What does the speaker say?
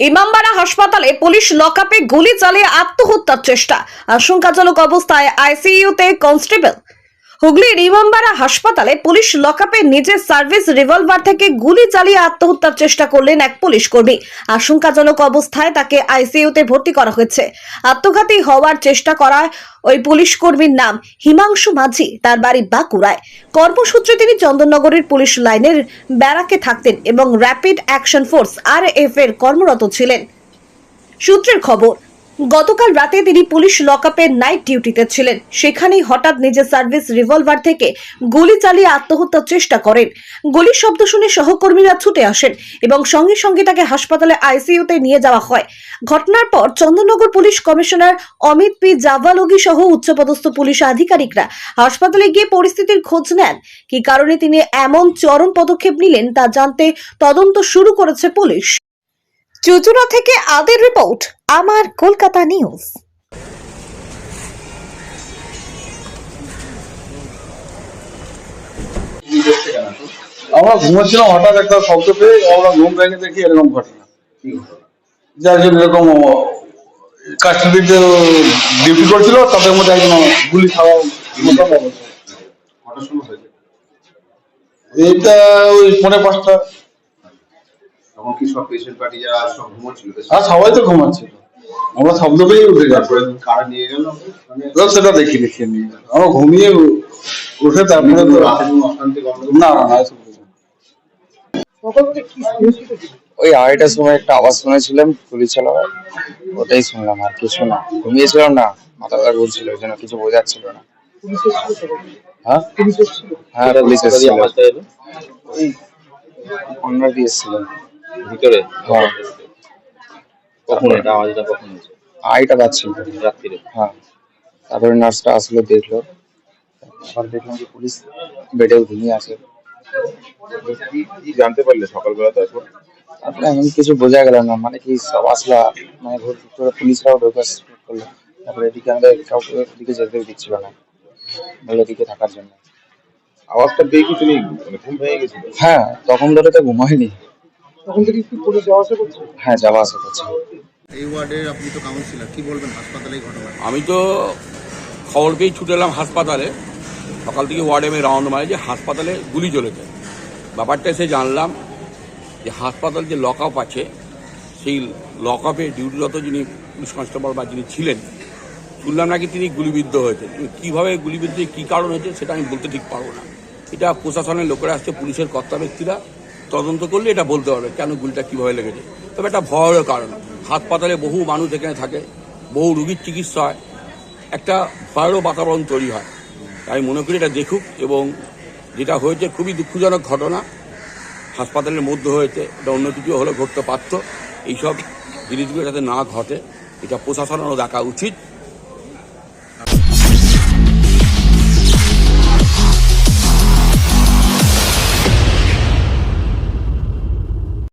ইমামবাড়া হাসপাতালে পুলিশ লকআপে গুলি চালিয়ে আত্মহত্যার চেষ্টা। আশঙ্কাজনক অবস্থায় আইসিইউতে কনস্টেবল হুগলির ইমামবাড়া হাসপাতালে পুলিশ লকআপে নিজের সার্ভিস রিভলভার থেকে গুলি চালিয়ে আত্মহত্যার চেষ্টা করলেন এক পুলিশ কর্মী। আশঙ্কাজনক অবস্থায় তাকে আইসিইউতে ভর্তি করা হয়েছে। আত্মঘাতী হওয়ার চেষ্টা করায় ওই পুলিশ কর্মীর নাম হিমাংশু মাঝি, তার বাড়ি বাঁকুড়ায়। কর্মসূত্রে তিনি চন্দননগরের পুলিশ লাইনের ব্যারাকে থাকতেন এবং র্যাপিড অ্যাকশন ফোর্স আর এর কর্মরত ছিলেন। সূত্রের খবর গতকাল রাতে তিনি পুলিশ লকআপের নাইট ডিউটিতে ছিলেন। সেখানেই হঠাৎ নিজের সার্ভিস রিভলভার থেকে গুলি চালিয়ে আত্মহত্যার চেষ্টা করেন। গুলির শব্দ শুনে সহকর্মীরা ছুটে আসেন এবং সঙ্গে সঙ্গে তাকে হাসপাতালে আইসিইউতে নিয়ে যাওয়া হয়। ঘটনার পর Chandannagar police commissioner Amit P Javalgi সহ উচ্চপদস্থ পুলিশ আধিকারিকরা হাসপাতালে গিয়ে পরিস্থিতির খোঁজ নেন। কী কারণে তিনি এমন চরম পদক্ষেপ নিলেন তা জানতে তদন্ত শুরু করেছে পুলিশ। চুচুড়া থেকে আদের রিপোর্ট আমার কলকাতা নিউজ আমরা ঘুমাচ্ছিলাম হঠাৎ একটা শব্দ পেয়ে আমরা ঘুম ভেঙে দেখি এরকম ঘটনা। যার জন্য এরকম কাস্টডিতে ডিউটি করছিল তাদের মধ্যে একজন গুলি খাওয়া এইটা ওই পৌনে পাঁচটা তখন কি সব পেশেন্ট পার্টি যারা সব ঘুমোচ্ছিল? আর সবাই তো ঘুমাচ্ছিল। আমরা শব্দ পেয়ে উঠে তারপরে কারা নিয়ে গেল? মানে সেটা দেখি দেখি নিয়ে গেল। আমরা ঘুমিয়ে উঠে তারপরে তো রাতে কোনো অশান্তি গন্ডগোল না না না কিছু ওই আড়াইটার সময় একটা আওয়াজ শুনেছিলাম গুলি চালাবার ওটাই শুনলাম আর কিছু না। ঘুমিয়েছিলাম না মাথাটা ঘুরছিল ওই জন্য কিছু বোঝাচ্ছিল না। হ্যাঁ? হ্যাঁ পুলিশ এসেছিল। ওই অন্যার দিয়ে এসেছিল। ভিতরে? হ্যাঁ। কখন এটা? আওয়াজটা কখন হয়েছে? আড়াইটা বাজছিল রাত্রিরে? হ্যাঁ। তারপরে নার্সটা আসলো দেখল। আবার দেখলাম যে পুলিশ বেডে ঘুমিয়ে আছে। জানতে পারলে সকালবেলা তারপর তারপরে এমন কিছু বোঝা গেল না মানে কি সব আসলা মানে ভোর করে পুলিশরাও ঢোকা করল। তারপরে এদিকে আমাদের কাউকে এদিকে যেতে দিচ্ছিল না বলল এদিকে থাকার জন্য। আওয়াজটা পেয়ে কি তুমি মানে ঘুম ভেঙে গেছিল? হ্যাঁ তখন ধরে তো ঘুমাইনি তখন থেকে কি পুলিশ যাওয়া আসা করছে? হ্যাঁ যাওয়া আসা করছে। এই ওয়ার্ডের আপনি তো কাউন্সিলর কি বলবেন হাসপাতালে ঘটনা? আমি তো খবর পেয়েই ছুটে এলাম হাসপাতালে। সকাল থেকে ওয়ার্ডে আমি রাউন্ড মারি যে হাসপাতালে গুলি চলেছে। ব্যাপারটা এসে জানলাম যে হাসপাতাল যে লক আপ আছে সেই লক আপে ডিউটিরত যিনি পুলিশ কনস্টেবল বা যিনি ছিলেন শুনলাম নাকি তিনি গুলিবিদ্ধ হয়েছে কীভাবে গুলিবিদ্ধ কী কারণ হয়েছে সেটা আমি বলতে ঠিক পারব না। এটা প্রশাসনের লোকেরা আসছে পুলিশের কর্তা ব্যক্তিরা তদন্ত করলে এটা বলতে পারবে কেন গুলিটা কীভাবে লেগেছে। তবে একটা ভয়ের কারণ। হাসপাতালে বহু মানুষ এখানে থাকে, বহু রুগীর চিকিৎসা হয়, একটা ভয়েরও বাতাবরণ তৈরি হয়। তাই মনে করি এটা দেখুক এবং যেটা হয়েছে খুবই দুঃখজনক ঘটনা, হাসপাতালের মধ্যে হয়েছে, এটা অন্য কিছু হলে ঘটতে পারত। এইসব জিনিসগুলো যাতে না ঘটে, এটা প্রশাসনেরও দেখা উচিত।